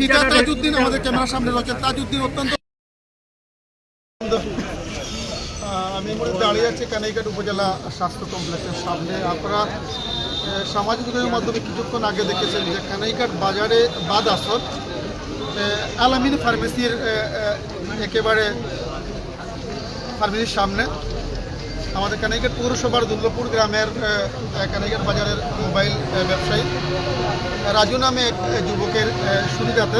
পিতা তাজউদ্দিন আমাদের ক্যামেরার সামনে রয়েছেন তাজউদ্দিন অত্যন্ত আমি দাঁড়িয়ে আছি কানাইঘাট উপজেলা স্বাস্থ্য কমপ্লেক্সের সামনে। আপনারা সামাজিক যোগাযোগের মাধ্যমে কিছুক্ষণ আগে দেখেছেন যে কানাইঘাট বাজারে বাদ আসর আলামিন ফার্মেসির একেবারে ফার্মেসির সামনে। আমাদের কানাইঘাট পৌরসভার দুর্লভপুর গ্রামের কানাইঘাট বাজারের মোবাইল ব্যবসায়ী। রাজু নামে এক যুবকের সুবিধাতে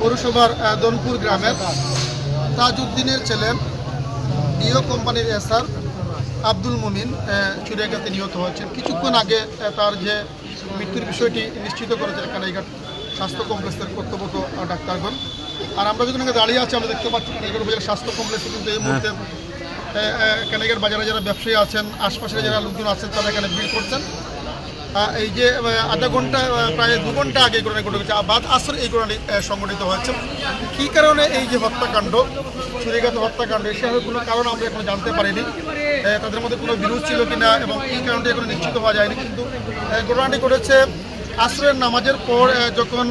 পৌরসভার দনপুর গ্রামের তাজউদ্দিনের ছেলে ডিও কোম্পানির এসআর আব্দুল মমিন চুরিয়াঘাতে নিহত হয়েছেন। কিছুক্ষণ আগে তার যে মৃত্যুর বিষয়টি নিশ্চিত করেছেন কানাইঘাট স্বাস্থ্য কমপ্লেক্সের কর্তব্যরত আহ, ডাক্তারগণ। আর আমরা যখন দাঁড়িয়ে আছি আমরা দেখতে পাচ্ছি কানাইঘাট উপজেলা স্বাস্থ্য কমপ্লেক্সে কিন্তু এই মুহূর্তে আহ, বাজারে যারা ব্যবসায়ী আছেন আশপাশে যারা লোকজন আছেন তারা এখানে ভিড় করছেন। এই যে আধা ঘণ্টা প্রায় দু ঘণ্টা আগে ঘটনা ঘটে গেছে বাদ আসর এই ঘটনাটি সংঘটিত হয়েছে। কী কারণে এই যে হত্যাকাণ্ড চুরিঘাত হত্যাকাণ্ড সেভাবে কোনো কারণ আমরা এখনও জানতে পারিনি। তাদের মধ্যে কোনো বিরোধ ছিল কিনা এবং এই কারণটি এখনও নিশ্চিত হওয়া যায়নি কিন্তু ঘটনাটি ঘটেছে আসরের নামাজের পর যখন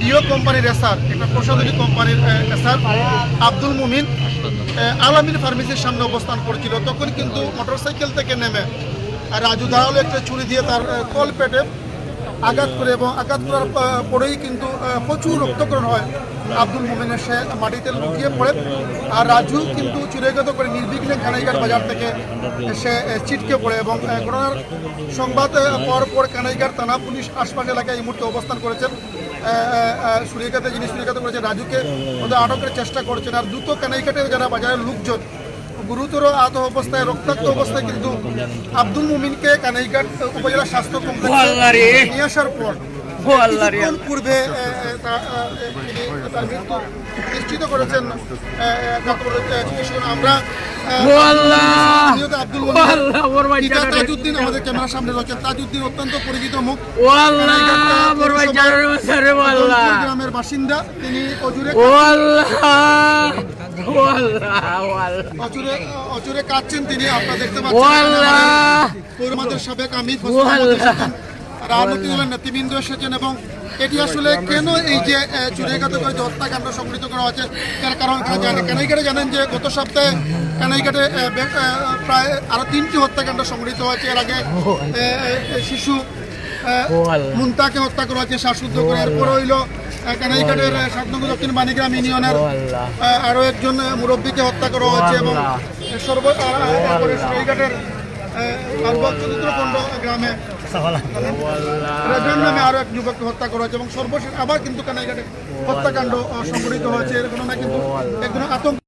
ডিও কোম্পানির এসার একটা প্রসাধনী কোম্পানির এসার আব্দুল মুমিন আলামিন ফার্মেসির সামনে অবস্থান করছিল। তখন কিন্তু মোটরসাইকেল থেকে নেমে রাজু ধারালো একটা ছুরি দিয়ে তার কল পেটে আঘাত করে এবং আঘাত করার পরেই কিন্তু প্রচুর রক্তকরণ হয়। আব্দুল মোমিনের সে মাটিতে লুকিয়ে পড়ে। আর রাজু কিন্তু চুরিগত করে নির্বিঘ্নে কানাইঘাট বাজার থেকে সে ছিটকে পড়ে এবং ঘটনার সংবাদ পর পর কানাইঘাট থানা পুলিশ আশপাশ এলাকায় এই মুহূর্তে অবস্থান করেছেন। সুরিকাতে যিনি সুরিকাতে করেছেন, রাজুকে ওদের আটকের চেষ্টা করছেন। আর দ্রুত কানাইঘাটের যারা বাজারের লোকজন গুরুতর আহত অবস্থায় রক্তাক্ত অবস্থায় কিন্তু আব্দুল মুমিনকে কানাইঘাট উপজেলা স্বাস্থ্য কমপ্লেক্সে নিয়ে আসার পর কিছুক্ষণ পূর্বে তার মৃত্যু নিশ্চিত করেছেন। আমরা তাজউদ্দিন আমাদের ক্যামেরার সামনে রয়েছেন তাজউদ্দিন অত্যন্ত পরিচিত মুখ। গ্রামের বাসিন্দা। তিনি অচুরে অচুরে কাটছেন তিনি আপনারা দেখতে পাচ্ছেন পৌরমাদের সাবেক আমির রাজনৈতিক নেতৃবৃন্দ এসেছেন এবং এটি আসলে কেন এই যে চুরিয়াঘাত করে যে হত্যাকাণ্ড সংঘটিত করা হয়েছে তার কারণ জানেন? কানাইঘাটে জানেন যে গত সপ্তাহে কানাইঘাটে প্রায় আরও তিনটি হত্যাকাণ্ড সংঘটিত হয়েছে। এর আগে শিশু আহ, মুন্তাকে হত্যা করা হয়েছে শ্বাসরুদ্ধ করে। এরপর হইল কানাইঘাটের আহ, সাত নম্বর দক্ষিণ মানিগ্রাম ইউনিয়নের আহ, আরও একজন মুরব্বীকে হত্যা করা হয়েছে এবং সর্ব সরাইঘাটের গ্রামে নামে আরও এক যুবককে হত্যা করা হয়েছে এবং সর্বশেষ আবার কিন্তু কানাইঘাটে হত্যাকাণ্ড সংঘটিত হয়েছে এর ঘটনা কিন্তু আতঙ্ক